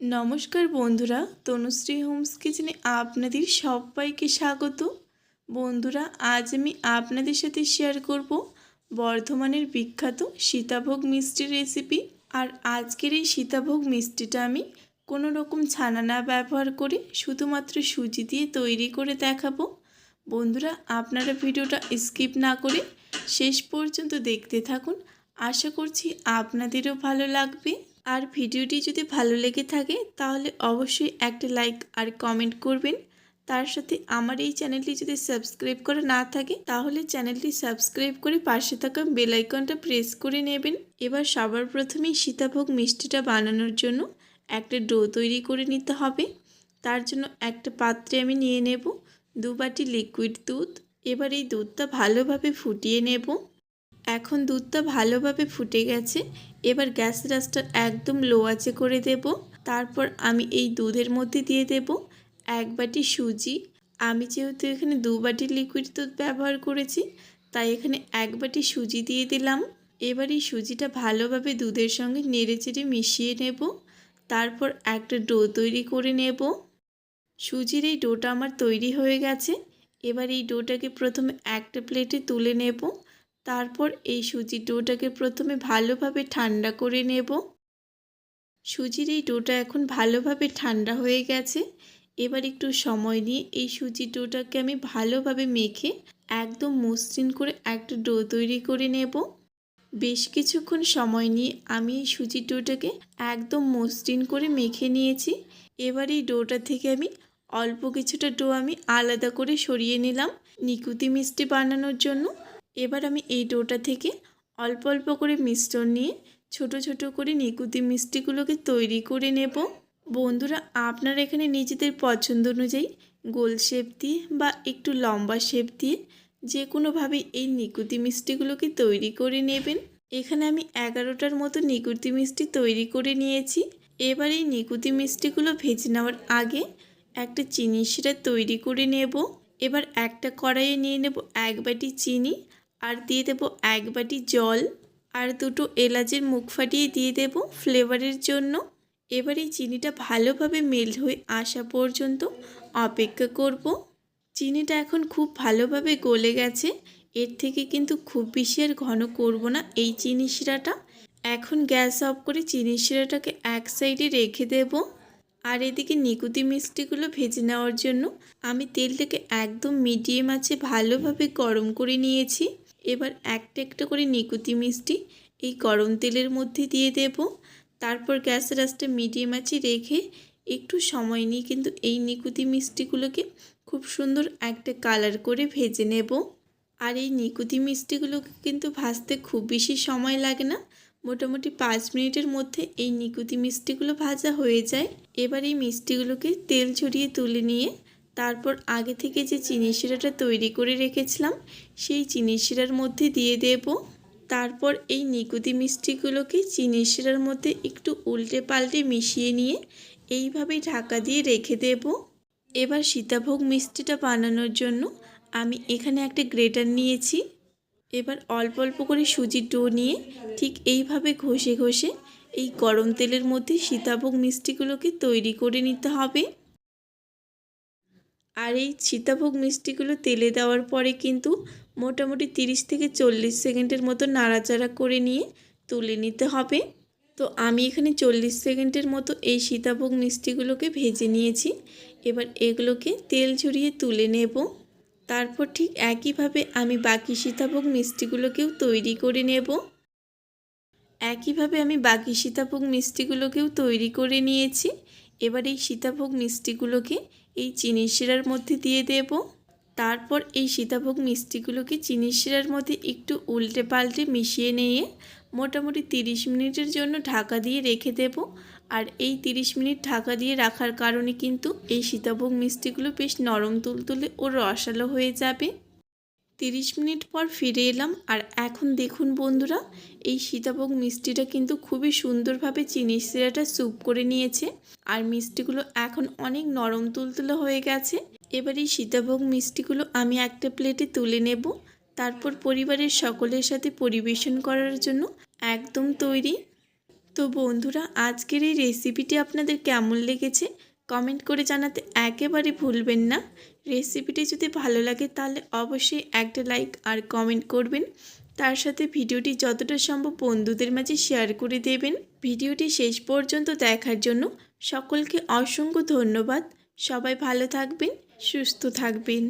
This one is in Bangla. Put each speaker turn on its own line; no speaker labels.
নমস্কার বন্ধুরা, তনুশ্রী হোমস কিচেনে আপনাদের সবাইকে স্বাগত। বন্ধুরা, আজ আমি আপনাদের সাথে শেয়ার করব বর্ধমানের বিখ্যাত সীতাভোগ মিষ্টির রেসিপি। আর আজকের এই সীতাভোগ মিষ্টিটা আমি কোনো রকম ছানা না ব্যবহার করে শুধুমাত্র সুজি দিয়ে তৈরি করে দেখাবো। বন্ধুরা, আপনারা ভিডিওটা স্কিপ না করে শেষ পর্যন্ত দেখতে থাকুন। আশা করছি আপনাদেরও ভালো লাগবে। আর ভিডিওটি যদি ভালো লেগে থাকে, তাহলে অবশ্যই একটা লাইক আর কমেন্ট করবেন। তার সাথে আমার এই চ্যানেলটি যদি সাবস্ক্রাইব করা না থাকে, তাহলে চ্যানেলটি সাবস্ক্রাইব করে পাশে থাকা বেল আইকনটা প্রেস করে নেবেন। এবার সবার প্রথমেই সীতাভোগ মিষ্টিটা বানানোর জন্য একটা ডো তৈরি করে নিতে হবে। তার জন্য একটা পাত্রে আমি নিয়ে নেব দু বাটি লিকুইড দুধ। এবার এই দুধটা ভালোভাবে ফুটিয়ে নেব। এখন দুধটা ভালোভাবে ফুটে গেছে। এবার গ্যাস রাসটা একদম লো আঁচে করে দেব। তারপর আমি এই দুধের মধ্যে দিয়ে দেব এক বাটি সুজি। আমি যেহেতু এখানে দু বাটি লিকুইড দুধ ব্যবহার করেছি, তাই এখানে এক বাটি সুজি দিয়ে দিলাম। এবার এই সুজিটা ভালোভাবে দুধের সঙ্গে নেড়ে চেড়ে মিশিয়ে নেব। তারপর একটা ডো তৈরি করে নেব। সুজির এই ডোটা আমার তৈরি হয়ে গেছে। এবার এই ডোটাকে প্রথমে একটা প্লেটে তুলে নেব। তারপর এই সুজির ডোটাকে প্রথমে ভালোভাবে ঠান্ডা করে নেব। সুজির এই ডোটা এখন ভালোভাবে ঠান্ডা হয়ে গেছে। এবার একটু সময় নিয়ে এই সুজির ডোটাকে আমি ভালোভাবে মেখে একদম মসৃণ করে একটা ডো তৈরি করে নেব। বেশ কিছুক্ষণ সময় নিয়ে আমি এই সুজির ডোটাকে একদম মসৃণ করে মেখে নিয়েছি। এবার এই ডোটা থেকে আমি অল্প কিছুটা ডো আমি আলাদা করে সরিয়ে নিলাম নিকুতি মিষ্টি বানানোর জন্য। এবার আমি এই ডোটা থেকে অল্প অল্প করে মিশ্রণ নিয়ে ছোট ছোট করে নিকুতি মিষ্টিগুলোকে তৈরি করে নেব। বন্ধুরা, আপনারা এখানে নিজেদের পছন্দ অনুযায়ী গোল শেপ দিয়ে বা একটু লম্বা শেপ দিয়ে যে কোনোভাবে এই নিকুতি মিষ্টিগুলোকে তৈরি করে নেবেন। এখানে আমি এগারোটার মতো নিকুতি মিষ্টি তৈরি করে নিয়েছি। এবার এই নিকুতি মিষ্টিগুলো ভেজে নেওয়ার আগে একটা চিনি শিরা তৈরি করে নেব। এবার একটা কড়াইয়ে নিয়ে নেব এক বাটি চিনি আর দিয়ে দেব এক বাটি জল আর দুটো এলাচের মুখ ফাটিয়ে দিয়ে দেব ফ্লেভারের জন্য। এবার এই চিনিটা ভালোভাবে মেল্ট হয়ে আসা পর্যন্ত অপেক্ষা করব। চিনিটা এখন খুব ভালোভাবে গলে গেছে। এর থেকে কিন্তু খুব বেশি আর ঘন করব না এই চিনি শিরাটা। এখন গ্যাস অফ করে চিনি শিরাটাকে এক সাইডে রেখে দেব। আর এদিকে নিকুতি মিষ্টিগুলো ভেজে নেওয়ার জন্য আমি তেলটাকে একদম মিডিয়াম আছে ভালোভাবে গরম করে নিয়েছি। এবার একটা একটা করে নিকুতি মিষ্টি এই গরম তেলের মধ্যে দিয়ে দেব। তারপর গ্যাস রাসটা মিডিয়াম আছে রেখে একটু সময় নিয়ে কিন্তু এই নিকুতি মিষ্টিগুলোকে খুব সুন্দর একটা কালার করে ভেজে নেব। আর এই নিকুতি মিষ্টিগুলোকে কিন্তু ভাজতে খুব বেশি সময় লাগে না। মোটামুটি পাঁচ মিনিটের মধ্যে এই নিকুতি মিষ্টিগুলো ভাজা হয়ে যায়। এবার এই মিষ্টিগুলোকে তেল ছড়িয়ে তুলে নিয়ে তারপর আগে থেকে যে চিনি শিরাটা তৈরি করে রেখেছিলাম, সেই চিনি শিরার মধ্যে দিয়ে দেব। তারপর এই নিকুতি মিষ্টিগুলোকে চিনি শিরার মধ্যে একটু উল্টে পাল্টে মিশিয়ে নিয়ে এইভাবেই ঢাকা দিয়ে রেখে দেব। এবার সীতাভোগ মিষ্টিটা বানানোর জন্য আমি এখানে একটা গ্রেটার নিয়েছি। এবার অল্প অল্প করে সুজির ডো নিয়ে ঠিক এইভাবে ঘষে ঘষে এই গরম তেলের মধ্যে সীতাভোগ মিষ্টিগুলোকে তৈরি করে নিতে হবে। আর এই সীতাভোগ মিষ্টিগুলো তেলে দেওয়ার পরে কিন্তু মোটামুটি তিরিশ থেকে চল্লিশ সেকেন্ডের মতো নাড়াচাড়া করে নিয়ে তুলে নিতে হবে। তো আমি এখানে চল্লিশ সেকেন্ডের মতো এই সীতাভোগ মিষ্টিগুলোকে ভেজে নিয়েছি। এবার এগুলোকে তেল ঝরিয়ে তুলে নেব। তারপর ঠিক একইভাবে আমি বাকি সীতাভোগ মিষ্টিগুলোকেও তৈরি করে নেব। একইভাবে আমি বাকি সীতাভোগ মিষ্টিগুলোকেও তৈরি করে নিয়েছি। এবার এই সীতাভোগ মিষ্টিগুলোকে এই চিনি শিরার মধ্যে দিয়ে দেব। তারপর এই সীতাভোগ মিষ্টিগুলোকে চিনি শিরার মধ্যে একটু উল্টে পাল্টে মিশিয়ে নিয়ে মোটামুটি তিরিশ মিনিটের জন্য ঢাকা দিয়ে রেখে দেব। আর এই তিরিশ মিনিট ঢাকা দিয়ে রাখার কারণে কিন্তু এই সীতাভোগ মিষ্টিগুলো বেশ নরম তুলতুলে ও রসালো হয়ে যাবে। তিরিশ মিনিট পর ফিরে এলাম। আর এখন দেখুন বন্ধুরা, এই সীতাভোগ মিষ্টিটা কিন্তু খুবই সুন্দরভাবে চিনি সিরাটা স্যুপ করে নিয়েছে। আর মিষ্টিগুলো এখন অনেক নরম তুলতুলে হয়ে গেছে। এবার এই সীতাভোগ মিষ্টিগুলো আমি একটা প্লেটে তুলে নেব। তারপর পরিবারের সকলের সাথে পরিবেশন করার জন্য একদম তৈরি। তো বন্ধুরা, আজকের এই রেসিপিটি আপনাদের কেমন লেগেছে? কমেন্ট করে জানাতে একেবারে ভুলবেন না। রেসিপিটি যদি ভালো লাগে তাহলে অবশ্যই একটা লাইক আর কমেন্ট করবেন। তার সাথে ভিডিওটি যতটা সম্ভব বন্ধুদের মাঝে শেয়ার করে দেবেন। ভিডিওটি শেষ পর্যন্ত দেখার জন্য সকলকে অসংখ্য ধন্যবাদ। সবাই ভালো থাকবেন, সুস্থ থাকবেন।